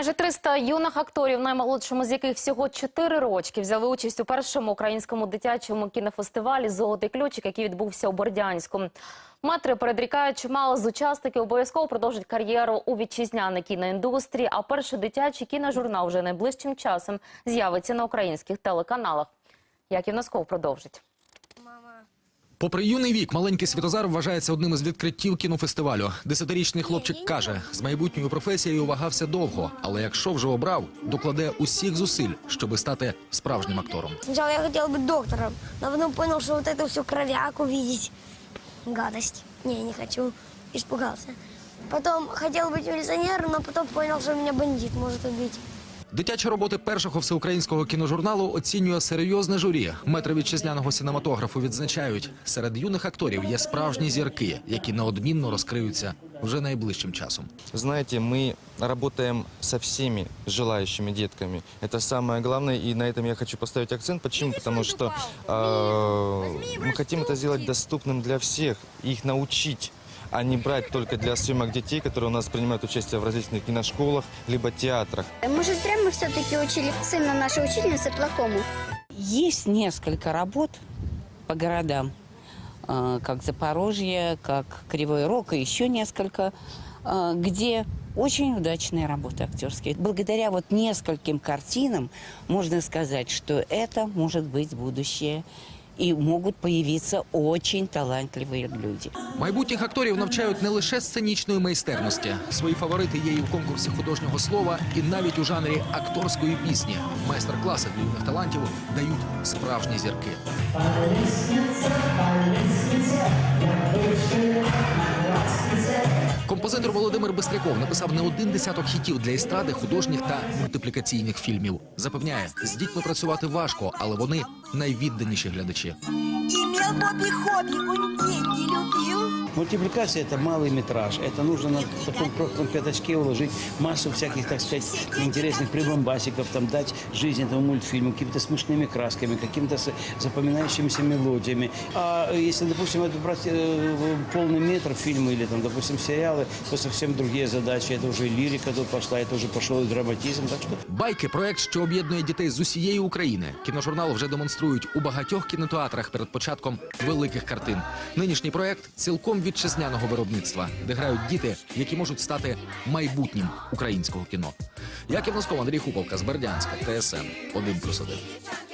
Майже 300 юних акторів, наймолодшому з яких всього 4 рочки, взяли участь у першому українському дитячому кінофестивалі Золотий ключик, який відбувся у Бордянську. Матри передрікають, чимало з учасників обов'язково продовжать кар'єру у вітчизняній кіноіндустрії. А перший дитячий кіножурнал вже найближчим часом з'явиться на українських телеканалах. Яків Носков продовжить. Попри юний вік, маленький Світозар вважається одним із відкриттів кінофестивалю. Десятирічний хлопчик каже, з майбутньою професією вагався довго, але якщо вже обрав, докладе усіх зусиль, щоби стати справжнім актором. Сначала я хотел быть доктором, но потом понял, что вот это все кровяк увидеть. Гадость. Не, не хочу. Испугался. Потом хотел быть милиционером, но потом понял, что меня бандит может убить. Дитячі роботи першого всеукраїнського кіножурналу оцінює серйозне журі. Метри вітчизняного синематографу відзначають, серед юних акторів є справжні зірки, які неодмінно розкриються вже найближчим часом. Знаете, мы работаем со всеми желающими детками. Это самое главное, и на этом я хочу поставить акцент. Почему? Потому что э, мы хотим это сделать доступным для всех, их научить А не брать только для съемок детей, которые у нас принимают участие в различных киношколах, либо театрах. Может, зря мы все-таки учили сына нашей учительницы плохому? Есть несколько работ по городам, э, как Запорожье, как Кривой Рог и еще несколько, э, где очень удачные работы актерские. Благодаря вот нескольким картинам можно сказать, что это может быть будущее. И можуть з'явитися очень талантливі люди. Майбутніх акторів навчають не лише сценічної майстерності. Свої фаворити є і в конкурсі художнього слова, і навіть у жанрі акторської пісні. Майстер-класи юних талантів дають справжні зірки. Композитор Володимир Бистряков написав не один десяток хітів для естради, художніх та мультиплікаційних фільмів. Запевняє, з дітьми працювати важко, але вони найвідданіші глядачі. І деньги любил. Мультипликация – это малый метраж. Это нужно на таком крохотном пятачке уложить массу всяких, так сказать, интересных прибамбасиков, там, дать жизнь этому мультфильму какими-то смешными красками, какими-то с- запоминающимися мелодиями. А если, допустим, это брать э, полный метр фильма или, там, допустим, сериалы, то совсем другие задачи. Это уже и лирика тут пошла, это уже пошел и драматизм. Так что Байки проект, що об'єднує дітей з усієї України. Кіножурнал вже демонструють у багатьох кінотеатрах перед початком великих картин. Нинішній проект цілком вітчизняного виробництва, де грають діти, які можуть стати майбутнім українського кіно. Яків Носков, Андрій Хуповка з Бердянська, ТСН 1+,1.